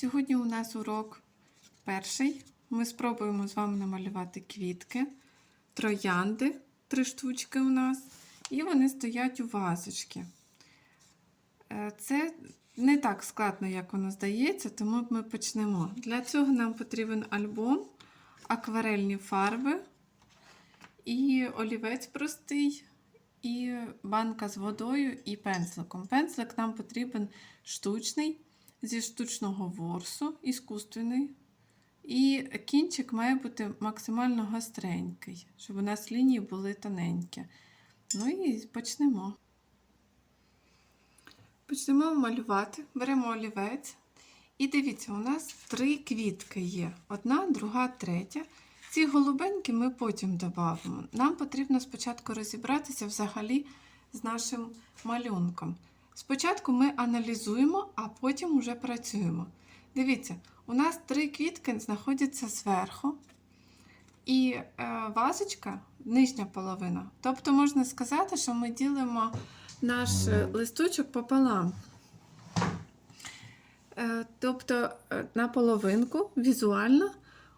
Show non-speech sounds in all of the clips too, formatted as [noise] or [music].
Сьогодні у нас урок перший. Ми спробуємо з вами намалювати квітки, троянди, три штучки у нас, і вони стоять у вазочці. Е, Це не так складно, як воно здається, тому ми почнемо. Для цього нам потрібен альбом, акварельні фарби, і олівець простий, і банка з водою і пензликом. Пензлик нам потрібен штучний, зі штучного ворсу, іскусственний. І кінчик має бути максимально гостренький, щоб у нас лінії були тоненькі. Ну і почнемо. Почнемо малювати. Беремо олівець. І дивіться, у нас три квітки є: одна, друга, третя. Ці голубенькі ми потім додамо. Нам потрібно спочатку розібратися взагалі з нашим малюнком. Спочатку ми аналізуємо, а потім вже працюємо. Дивіться, у нас три квітки знаходяться зверху, і е, вазочка нижня половина. Тобто можна сказати, що ми ділимо наш е, листочок пополам. Е, тобто на половинку візуально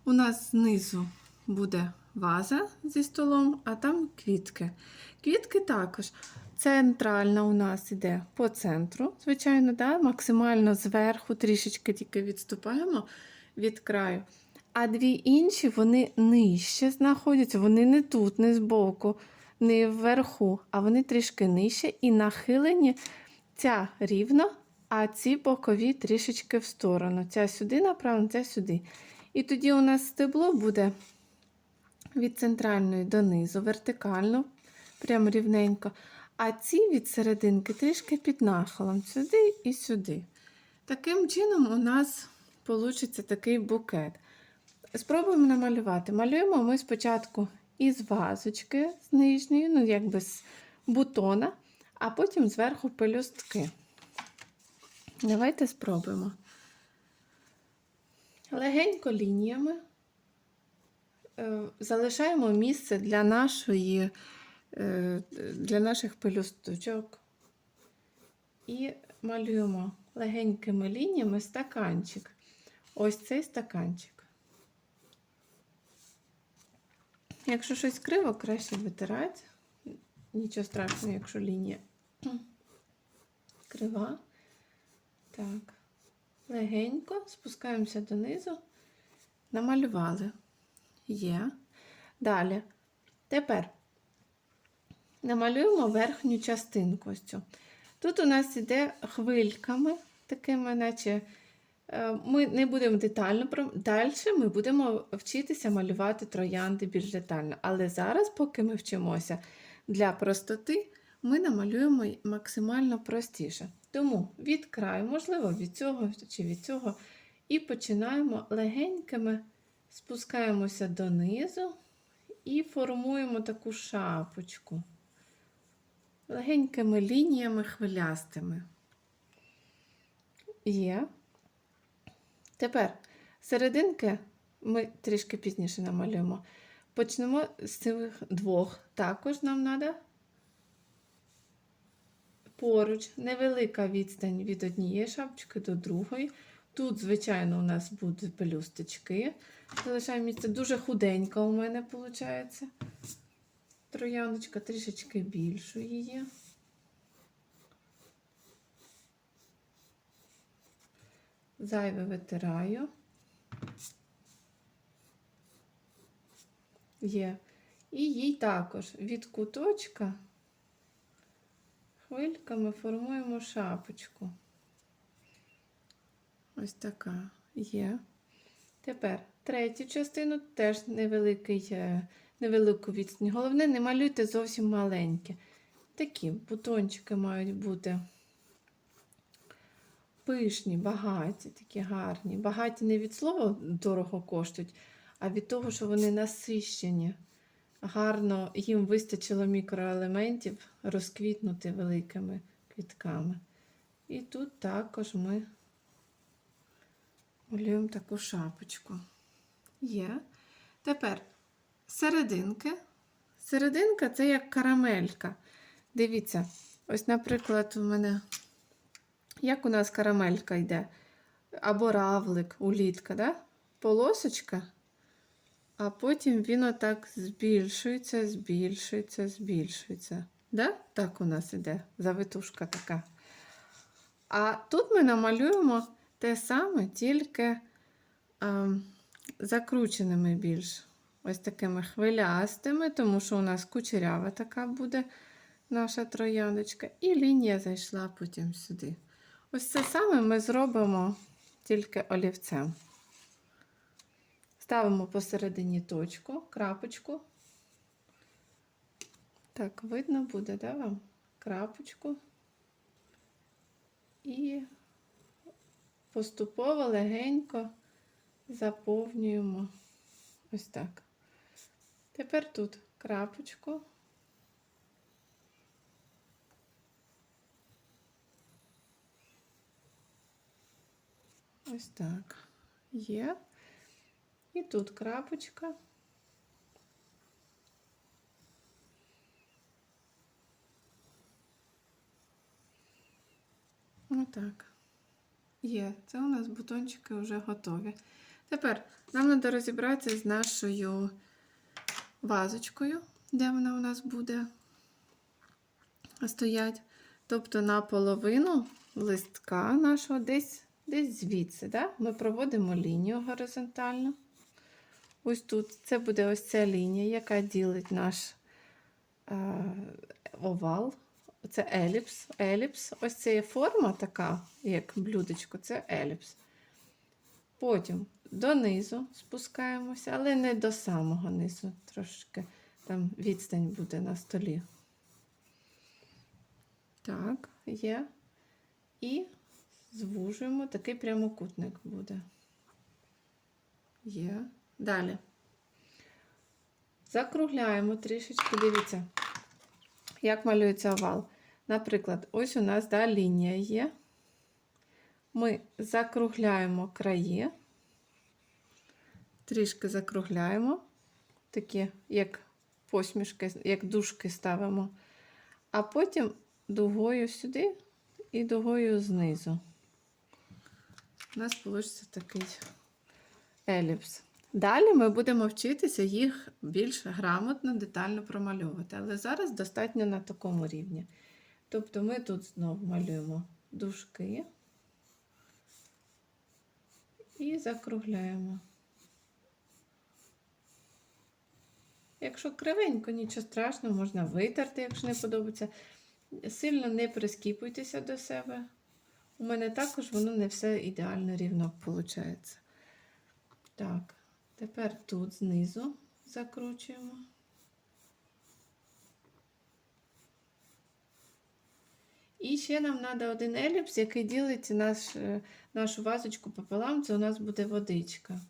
у нас знизу буде ваза зі столом, а там квітки. Квітки також. Центральна у нас йде по центру, звичайно, да? максимально зверху, трішечки тільки відступаємо від краю. А дві інші вони нижче знаходяться, вони не тут, не збоку, не вверху, а вони трішки нижче і нахилені ця рівно, а ці бокові трішечки в сторону. Ця сюди направлена, ця сюди. І тоді у нас стебло буде від центральної донизу, вертикально, прямо рівненько. А ці від серединки трішки під нахилом, сюди і сюди. Таким чином, у нас вийде такий букет. Спробуємо намалювати. Малюємо ми спочатку із вазочки з нижньої, ну, якби з бутона, а потім зверху пелюстки. Давайте спробуємо. Легенько лініями е, залишаємо місце для нашої, для наших пелюсточок і малюємо легенькими лініями стаканчик. Ось цей стаканчик. Якщо щось криво, краще витирати. Нічого страшного, якщо лінія крива. Так, легенько спускаємося донизу, намалювали. Є. Далі. Тепер намалюємо верхню частинку. Тут у нас іде хвильками, такими, наче е, ми не будемо детально далі ми будемо вчитися малювати троянди більш детально. Але зараз, поки ми вчимося для простоти, ми намалюємо максимально простіше. Тому від краю, можливо, від цього чи від цього, і починаємо легенькими спускаємося донизу і формуємо таку шапочку легенькими лініями хвилястими. Є. Тепер серединки ми трішки пізніше намалюємо. Почнемо з цих двох. Також нам треба поруч невелика відстань від однієї шапочки до другої. Тут, звичайно, у нас будуть пелюсточки. Залишаємо місце дуже худенька у мене виходить. Трояночка трішечки більшої є. Зайве витираю. Є. І їй також від куточка хвильками формуємо шапочку. Ось така є. Тепер третю частину теж невеликий, е, невелику відстань. Головне, не малюйте зовсім маленькі. Такі бутончики мають бути пишні, багаті, такі гарні. Багаті не від слова дорого коштують, а від того, що вони насищені. Гарно їм вистачило мікроелементів розквітнути великими квітками. І тут також ми малюємо таку шапочку. Є. Тепер серединки. Серединка це як карамелька. Дивіться, ось, наприклад, у мене, як у нас карамелька йде. або равлик, улітка, да? полосочка, а потім він отак збільшується, збільшується, збільшується. Да? Так у нас іде завитушка така. А тут ми намалюємо те саме, тільки ем, закрученими більш. Ось такими хвилястими, тому що у нас кучерява така буде наша трояндочка. І лінія зайшла потім сюди. Ось це саме ми зробимо тільки олівцем. Ставимо посередині точку, крапочку. Так, видно буде, да, вам? Крапочку. І поступово легенько заповнюємо ось так. Тепер тут крапочку. Ось так. Є. І тут крапочка. Отак. Є. Це у нас бутончики вже готові. Тепер нам треба розібратися з нашою вазочкою, де вона у нас буде стоять. Тобто на половину листка нашого десь, десь звідси. Да? Ми проводимо лінію горизонтально. Ось тут це буде ось ця лінія, яка ділить наш е, овал. Це еліпс. еліпс. Ось це є форма така, як блюдечко, це еліпс. Потім донизу спускаємося, але не до самого низу. Трошки там відстань буде на столі. Так, є. І звужуємо, такий прямокутник буде. Є. Далі. Закругляємо трішечки, дивіться, як малюється овал. Наприклад, ось у нас да, лінія є. Ми закругляємо краї, трішки закругляємо, такі, як посмішки, як дужки ставимо, а потім дугою сюди і дугою знизу. У нас вийде такий еліпс. Далі ми будемо вчитися їх більш грамотно, детально промальовувати. Але зараз достатньо на такому рівні. Тобто ми тут знову малюємо дужки і закругляємо. Якщо кривенько, нічого страшного, можна витерти, якщо не подобається. Сильно не прискіпуйтеся до себе. У мене також воно не все ідеально рівно виходить. Так, тепер тут знизу закручуємо. І ще нам треба один еліпс, який ділить наш, е, нашу вазочку пополам. Це у нас буде водичка.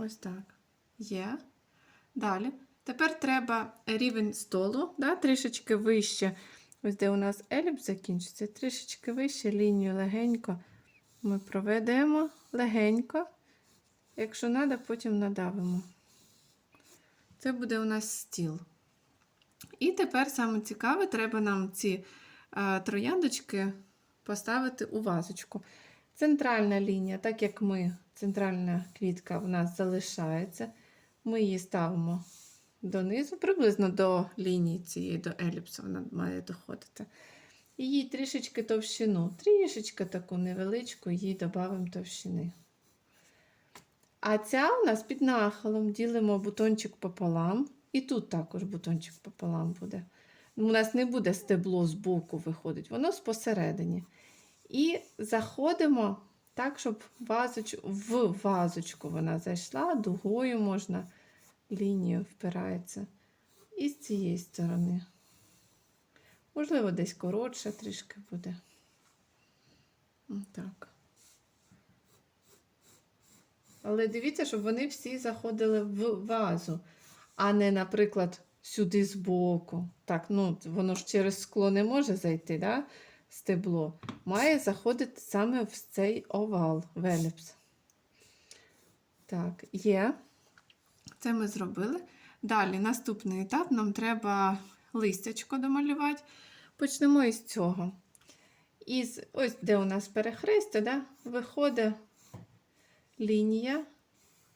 Ось так. Є. Далі. Тепер треба рівень столу, да, трішечки вище. Ось де у нас еліпс закінчиться, трішечки вище лінію легенько ми проведемо легенько. Якщо треба, потім надавимо. Це буде у нас стіл. І тепер саме цікаве, треба нам ці а, трояндочки поставити у вазочку. Центральна лінія, так як ми, центральна квітка в нас залишається, ми її ставимо донизу, приблизно до лінії цієї, до еліпсу вона має доходити. І їй трішечки товщину, трішечки таку невеличку, їй додамо товщини. А ця у нас під нахилом ділимо бутончик пополам. І тут також бутончик пополам буде. У нас не буде стебло з боку виходить, воно посередині. І заходимо так, щоб вазоч... в вазочку вона зайшла, дугою можна, лінію впирається. І з цієї сторони. Можливо, десь коротше трішки буде. Так. Але дивіться, щоб вони всі заходили в вазу, а не, наприклад, сюди збоку. Так, ну, воно ж через скло не може зайти, да? Стебло. Має заходити саме в цей овал, в еліпс. Так, є. Це ми зробили. Далі, наступний етап, нам треба листячко домалювати. Почнемо із цього. Із, ось де у нас перехрестя, да, виходить лінія.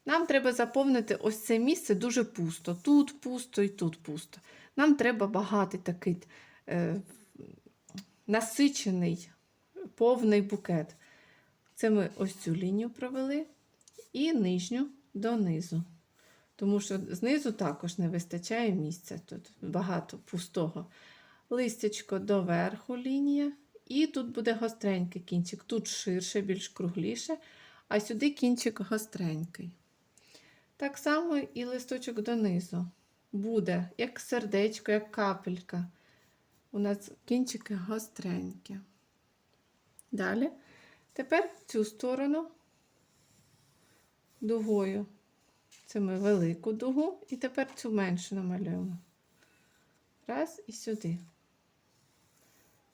Нам треба заповнити ось це місце дуже пусто. Тут пусто і тут пусто. Нам треба багатий такий е, насичений, повний букет. Це ми ось цю лінію провели і нижню донизу. Тому що знизу також не вистачає місця. Тут багато пустого. Листячко доверху лінія. І тут буде гостренький кінчик. Тут ширше, більш кругліше, а сюди кінчик гостренький. Так само і листочок донизу. Буде як сердечко, як капелька. У нас кінчики гостренькі. Далі. Тепер цю сторону дугою. Це ми велику дугу, і тепер цю меншу намалюємо. Раз і сюди.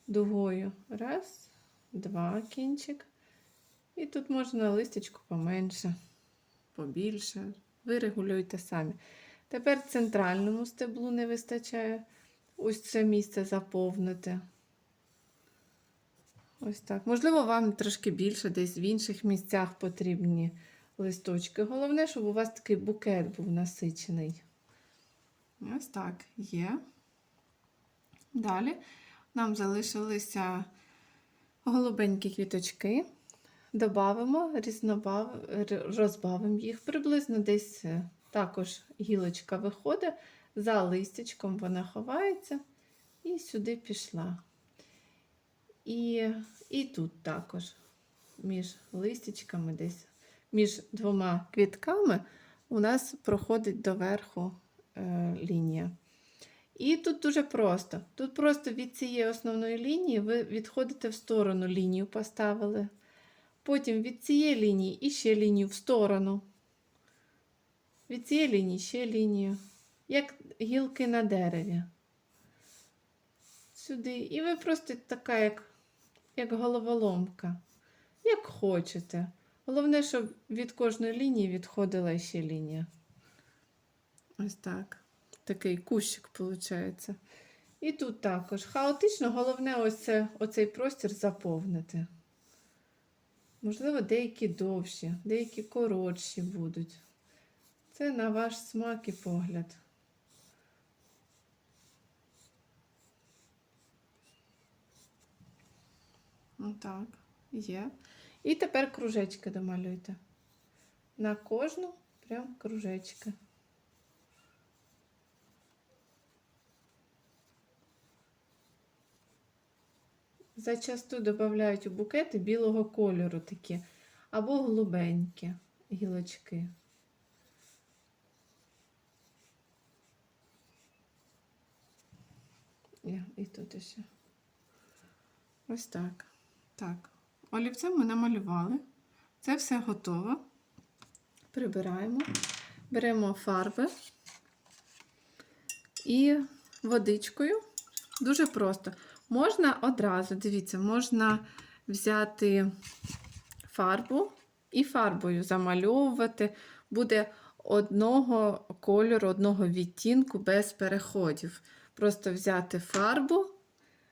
Дугою. Раз, два кінчик. І тут можна листочку поменше, побільше. Ви регулюєте самі. Тепер центральному стеблу не вистачає. Ось це місце заповнити. Ось так. Можливо, вам трошки більше десь в інших місцях потрібні листочки. Головне, щоб у вас такий букет був насичений. Ось так є. Далі нам залишилися голубенькі квіточки. Добавимо, розбавимо їх. Приблизно десь е, також гілочка виходить, за листячком вона ховається і сюди пішла. І, і тут також між листячками десь, між двома квітками у нас проходить доверху е, лінія. І тут дуже просто. Тут просто від цієї основної лінії ви відходите в сторону лінію поставили. Потім від цієї лінії і ще лінію в сторону. Від цієї лінії ще лінію. Як гілки на дереві. Сюди. І ви просто така, як, як головоломка. Як хочете. Головне, щоб від кожної лінії відходила ще лінія. Ось так. Такий кущик виходить. І тут також хаотично, головне ось це, оцей простір заповнити. Можливо, деякі довші, деякі коротші будуть. Це на ваш смак і погляд. Отак, є. І тепер кружечки домалюйте. На кожну прям кружечки. Зачасту додають у букети білого кольору такі, або голубенькі гілочки. І тут ще. Ось так. Так. Олівцем ми намалювали. Це все готово. Прибираємо, беремо фарби і водичкою. Дуже просто. Можна одразу, дивіться, можна взяти фарбу і фарбою замальовувати. Буде одного кольору, одного відтінку без переходів. Просто взяти фарбу,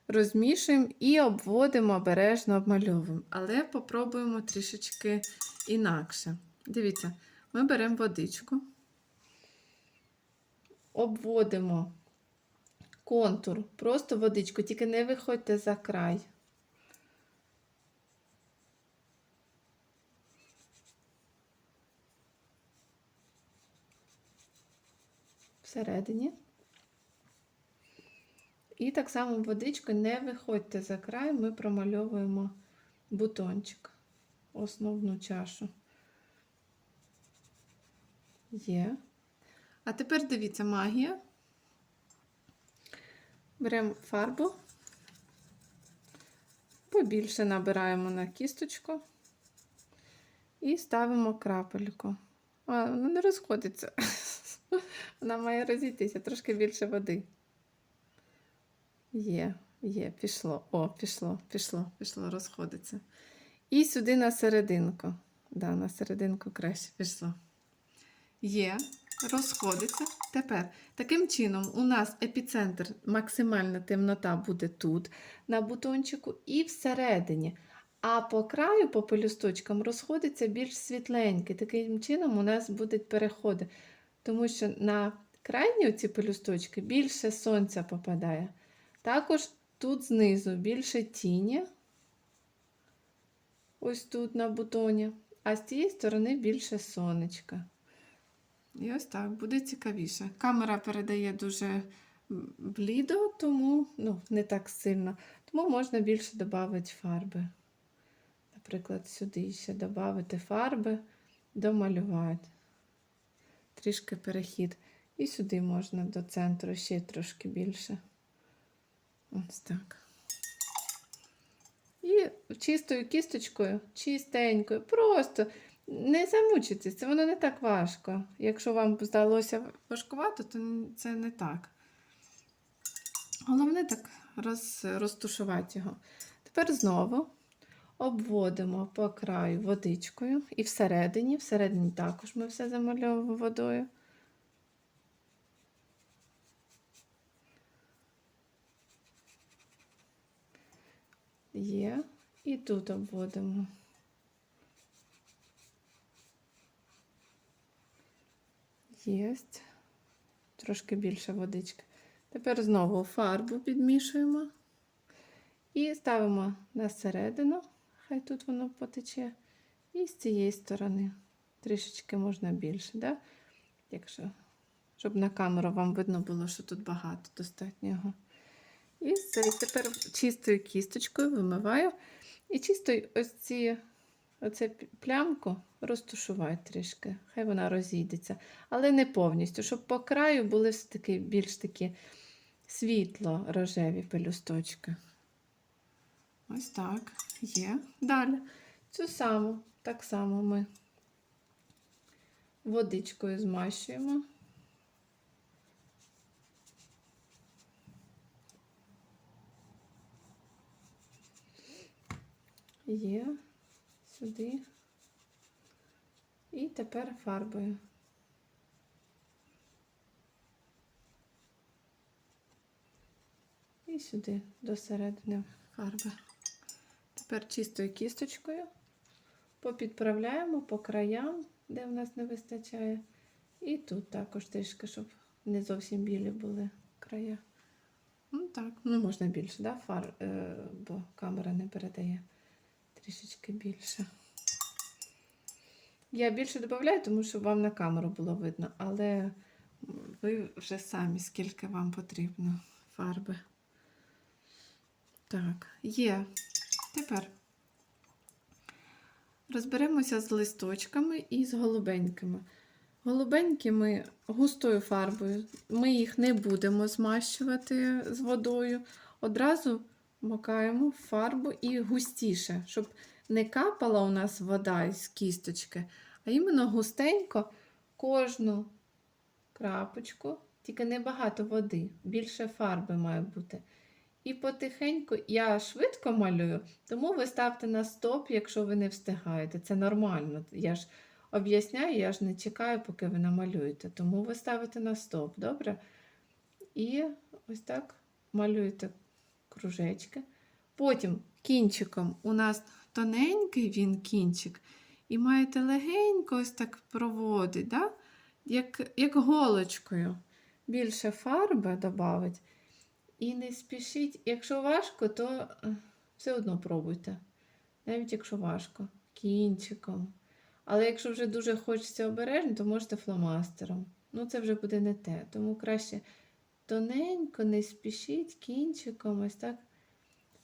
розмішуємо і обводимо обережно обмальовуємо. Але попробуємо трішечки інакше. Дивіться, ми беремо водичку, обводимо контур, просто водичку, тільки не виходьте за край. Всередині. І так само водичкою не виходьте за край, ми промальовуємо бутончик, основну чашу. Є. А тепер дивіться магія. Беремо фарбу, побільше набираємо на кісточку і ставимо крапельку. А, вона не розходиться. [laughs] Вона має розійтися трошки більше води. Є, є, пішло. О, пішло, пішло, пішло, розходиться. І сюди на серединку. Да, на серединку краще пішло. Є. розходиться. Тепер таким чином у нас епіцентр, максимальна темнота буде тут, на бутончику, і всередині. А по краю, по пелюсточкам, розходиться більш світленький. Таким чином у нас будуть переходи. Тому що на крайні ці пелюсточки більше сонця попадає. Також тут знизу більше тіні. Ось тут на бутоні. А з цієї сторони більше сонечка. І ось так буде цікавіше. Камера передає дуже блідо, тому ну, не так сильно. Тому можна більше додати фарби. Наприклад, сюди ще додати фарби, домалювати. Трішки перехід. І сюди можна до центру ще трошки більше. Ось так. І чистою кісточкою, чистенькою, просто не замучитись, це воно не так важко. Якщо вам здалося важкувато, то це не так. Головне так роз, розтушувати його. Тепер знову обводимо по краю водичкою і всередині, всередині також ми все замальовуємо водою. Є. І тут обводимо. Єсть. Трошки більше водички. Тепер знову фарбу підмішуємо і ставимо на середину, хай тут воно потече. І з цієї сторони трішечки можна більше, да? якщо, щоб на камеру вам видно було, що тут багато достатнього. І все. І тепер чистою кісточкою вимиваю. І чистою ось ці, оце плямку розтушувати трішки. Хай вона розійдеться. Але не повністю, щоб по краю були все таки більш такі світло рожеві пелюсточки. Ось так. Є. Далі. Цю саму, так само ми водичкою змащуємо. Є сюди. І тепер фарбою. І сюди до середини фарби. Тепер чистою кісточкою попідправляємо по краям, де в нас не вистачає. І тут також трішки, щоб не зовсім білі були края. Ну так, ну можна більше, да? Фар, е, бо камера не передає трішечки більше. Я більше додаю, тому що вам на камеру було видно, але ви вже самі, скільки вам потрібно фарби. Так, є. Тепер розберемося з листочками і з голубенькими. Голубенькі ми густою фарбою, ми їх не будемо змащувати з водою. Одразу макаємо фарбу і густіше, щоб не капала у нас вода із кісточки, а іменно густенько кожну крапочку, тільки небагато води, більше фарби має бути. І потихеньку я швидко малюю, тому ви ставте на стоп, якщо ви не встигаєте. Це нормально. Я ж об'ясняю, я ж не чекаю, поки ви намалюєте. Тому ви ставите на стоп, добре? І ось так малюєте кружечки. Потім кінчиком у нас тоненький він кінчик, і маєте легенько ось так проводити, да? як як голочкою. Більше фарби додати. І не спішіть, якщо важко, то е, все одно пробуйте. Навіть якщо важко, кінчиком. Але якщо вже дуже хочеться обережно, то можете фломастером. Ну, це вже буде не те. Тому краще тоненько, не спішіть кінчиком, ось так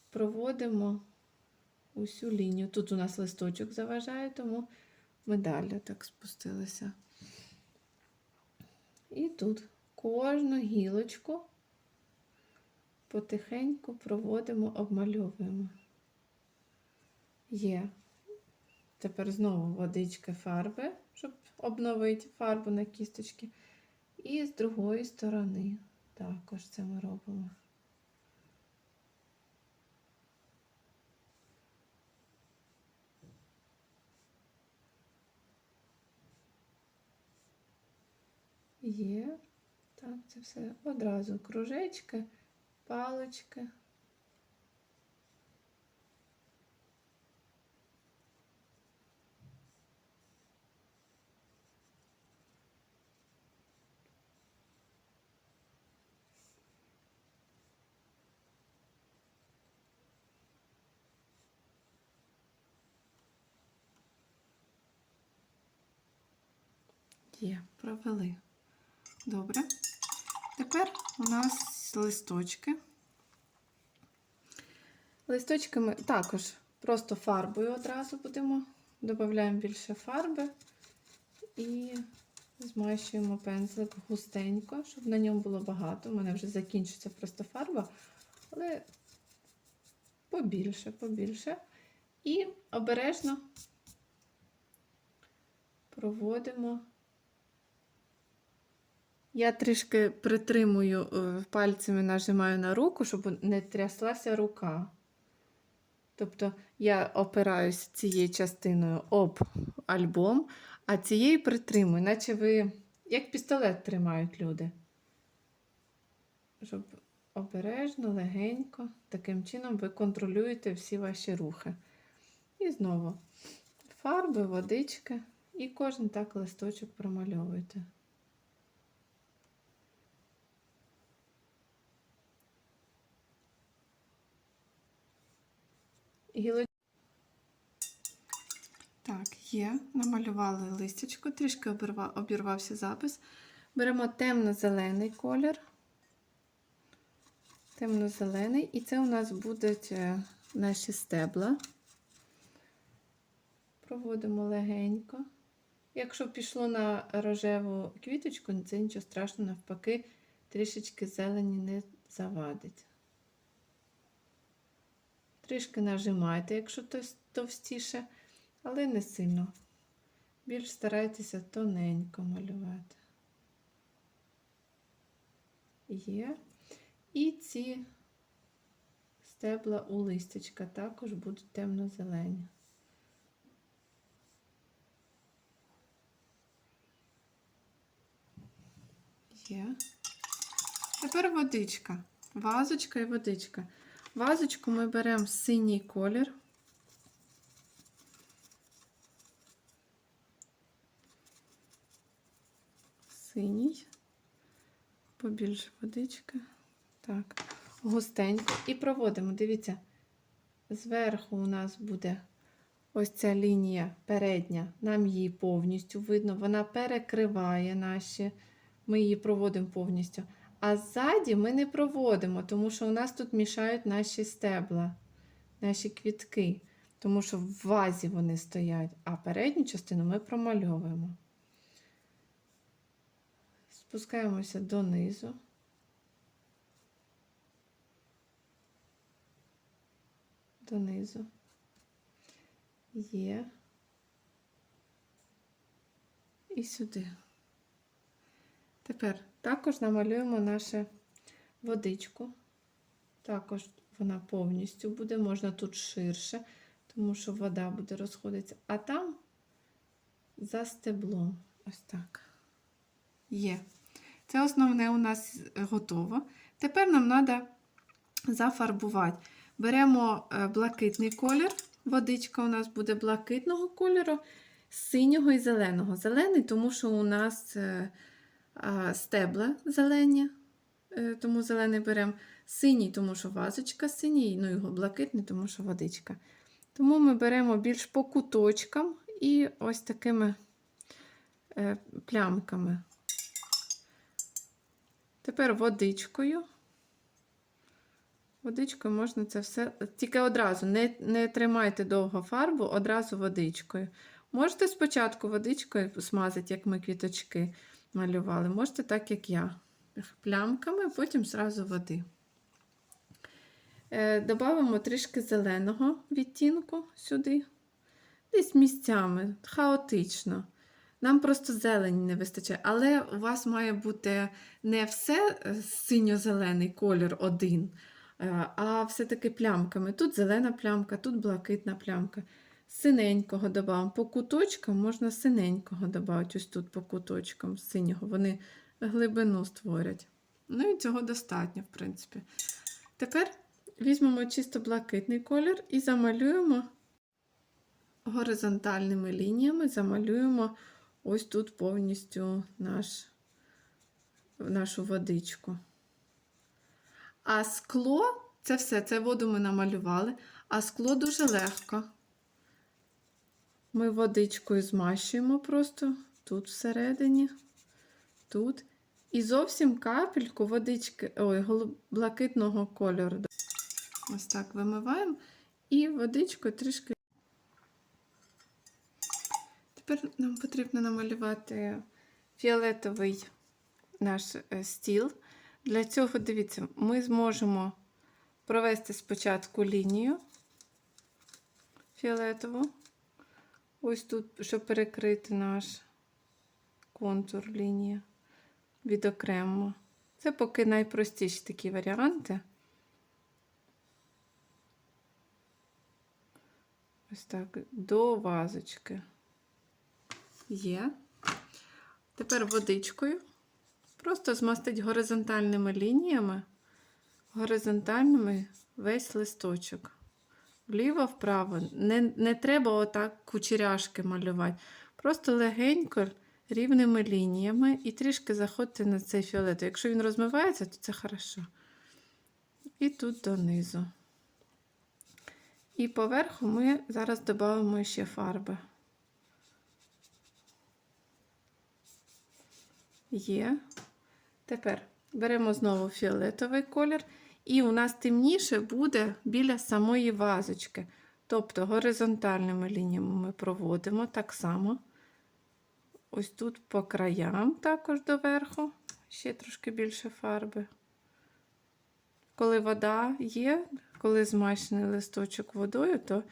проводимо усю лінію. Тут у нас листочок заважає, тому ми далі так спустилися. І тут кожну гілочку потихеньку проводимо, обмальовуємо. Є. Тепер знову водички фарби, щоб обновити фарбу на кісточки. І з другої сторони також це ми робимо. Є. Так, це все одразу кружечки, палички. Є, провели. Добре. Тепер у нас листочки. Листочки ми також просто фарбою одразу будемо. Додаємо більше фарби і змащуємо пензлик густенько, щоб на ньому було багато. У мене вже закінчиться просто фарба, але побільше, побільше. І обережно проводимо. Я трішки притримую е, пальцями, нажимаю на руку, щоб не тряслася рука. Тобто я опираюся цією частиною об альбом, а цією притримую, наче ви як пістолет тримають люди. Щоб обережно, легенько, таким чином ви контролюєте всі ваші рухи. І знову фарби, водички, і кожен так листочок промальовуєте. Гіло... Так, є. Намалювали листячко, трішки обірвався запис. Беремо темно-зелений колір. Темно-зелений, і це у нас будуть е, наші стебла. Проводимо легенько. Якщо пішло на рожеву квіточку, це нічого страшного, навпаки, трішечки зелені не завадить. Трішки нажимайте, якщо товстіше, але не сильно. Більш старайтеся тоненько малювати. Є. І ці стебла у листячка також будуть темно-зелені. Є. Тепер водичка. Вазочка і водичка. Вазочку ми беремо синій колір. Синій, побільше водички. Так, густенько. І проводимо, дивіться, зверху у нас буде ось ця лінія передня, нам її повністю видно, вона перекриває наші, ми її проводимо повністю. А ззаді ми не проводимо, тому що у нас тут мішають наші стебла, наші квітки, тому що в вазі вони стоять, а передню частину ми промальовуємо. Спускаємося донизу. Донизу. Є. І сюди. Тепер також намалюємо нашу водичку. Також вона повністю буде, можна тут ширше, тому що вода буде розходитися. А там за стеблом. Ось так. Є. Це основне у нас готово. Тепер нам треба зафарбувати. Беремо е, блакитний колір. Водичка у нас буде блакитного кольору, синього і зеленого. Зелений, тому що у нас. Стебла зелені, е, тому зелений беремо синій, тому що вазочка синій, ну його блакитний, тому що водичка. Тому ми беремо більш по куточкам і ось такими е, плямками. Тепер водичкою. Водичкою можна це все. Тільки одразу не не тримайте довго фарбу, одразу водичкою. Можете спочатку водичкою смазати, як ми квіточки малювали. Можете так, як я. Плямками, потім зразу води. Е, Добавимо трішки зеленого відтінку сюди. Десь місцями, хаотично. Нам просто зелені не вистачає, але у вас має бути не все е, синьо-зелений колір один, е, а все-таки плямками. Тут зелена плямка, тут блакитна плямка синенького додамо. По куточкам можна синенького додати, ось тут по куточкам синього. Вони глибину створять. Ну і цього достатньо, в принципі. Тепер візьмемо чисто блакитний колір і замалюємо горизонтальними лініями, замалюємо ось тут повністю наш, нашу водичку. А скло це все, це воду ми намалювали, а скло дуже легко. Ми водичкою змащуємо просто тут всередині, тут. І зовсім капельку водички, ой, блакитного кольору. Ось так вимиваємо і водичкою трішки. Тепер нам потрібно намалювати фіолетовий наш е, стіл. Для цього, дивіться, ми зможемо провести спочатку лінію фіолетову. Ось тут, щоб перекрити наш контур лінії відокремо. Це поки найпростіші такі варіанти. Ось так, до вазочки. Є. Тепер водичкою. Просто змастить горизонтальними лініями, горизонтальними весь листочок. Вліво, вправо. Не, не треба отак кучеряшки малювати. Просто легенько, рівними лініями і трішки заходьте на цей фіолет. Якщо він розмивається, то це хорошо. І тут донизу. І поверху ми зараз додамо ще фарби. Є. Тепер беремо знову фіолетовий колір, і у нас темніше буде біля самої вазочки. Тобто горизонтальними лініями ми проводимо так само. Ось тут по краям також доверху, ще трошки більше фарби. Коли вода є, коли змащений листочок водою, то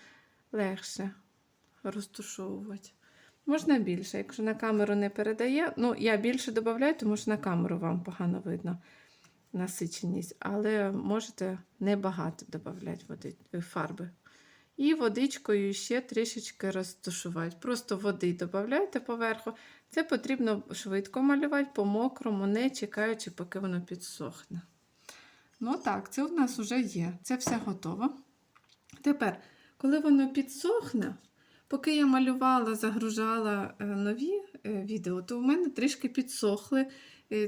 легше розтушовувати. Можна більше, якщо на камеру не передає. Ну, я більше додаю, тому що на камеру вам погано видно насиченість, але можете небагато додати води, е, фарби. І водичкою ще трішечки розтушувати. Просто води додайте поверху. Це потрібно швидко малювати по мокрому, не чекаючи, поки воно підсохне. Ну так, це у нас вже є. Це все готово. Тепер, коли воно підсохне, поки я малювала, загружала е, нові е, відео, то у мене трішки підсохли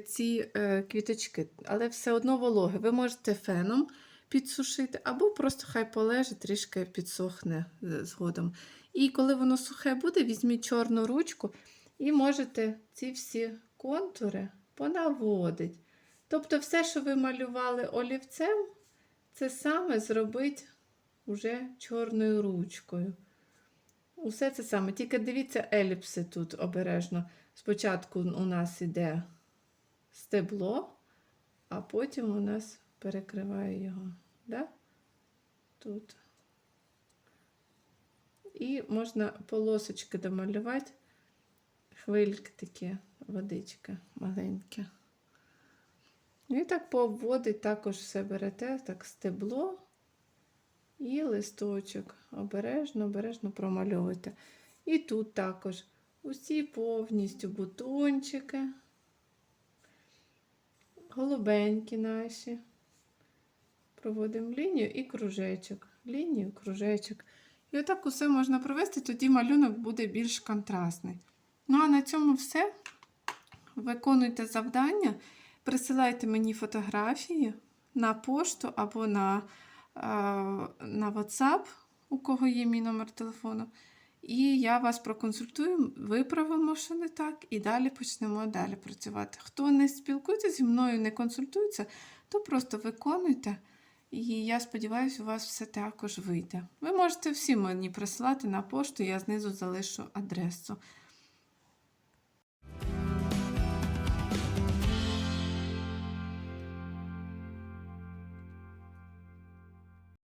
ці е, квіточки, але все одно вологе. Ви можете феном підсушити, або просто хай полежить, трішки підсохне е, згодом. І коли воно сухе буде, візьміть чорну ручку і можете ці всі контури понаводити. Тобто, все, що ви малювали олівцем, це саме зробить уже чорною ручкою. Усе це саме. Тільки дивіться еліпси тут обережно. Спочатку у нас іде стебло, а потім у нас перекриває його. Да? Тут. І можна полосочки домалювати, хвильки такі, водички маленькі. І так пообводить, також все берете, так стебло і листочок. Обережно, обережно промальовуйте. І тут також усі повністю бутончики, голубенькі наші. Проводимо лінію і кружечок. Лінію, кружечок. І отак усе можна провести, тоді малюнок буде більш контрастний. Ну, а на цьому все. Виконуйте завдання. Присилайте мені фотографії на пошту або на, е, на WhatsApp, у кого є мій номер телефону. І я вас проконсультую, виправимо, що не так, і далі почнемо далі працювати. Хто не спілкується зі мною, не консультується, то просто виконуйте. І я сподіваюся, у вас все також вийде. Ви можете всі мені присилати на пошту, я знизу залишу адресу.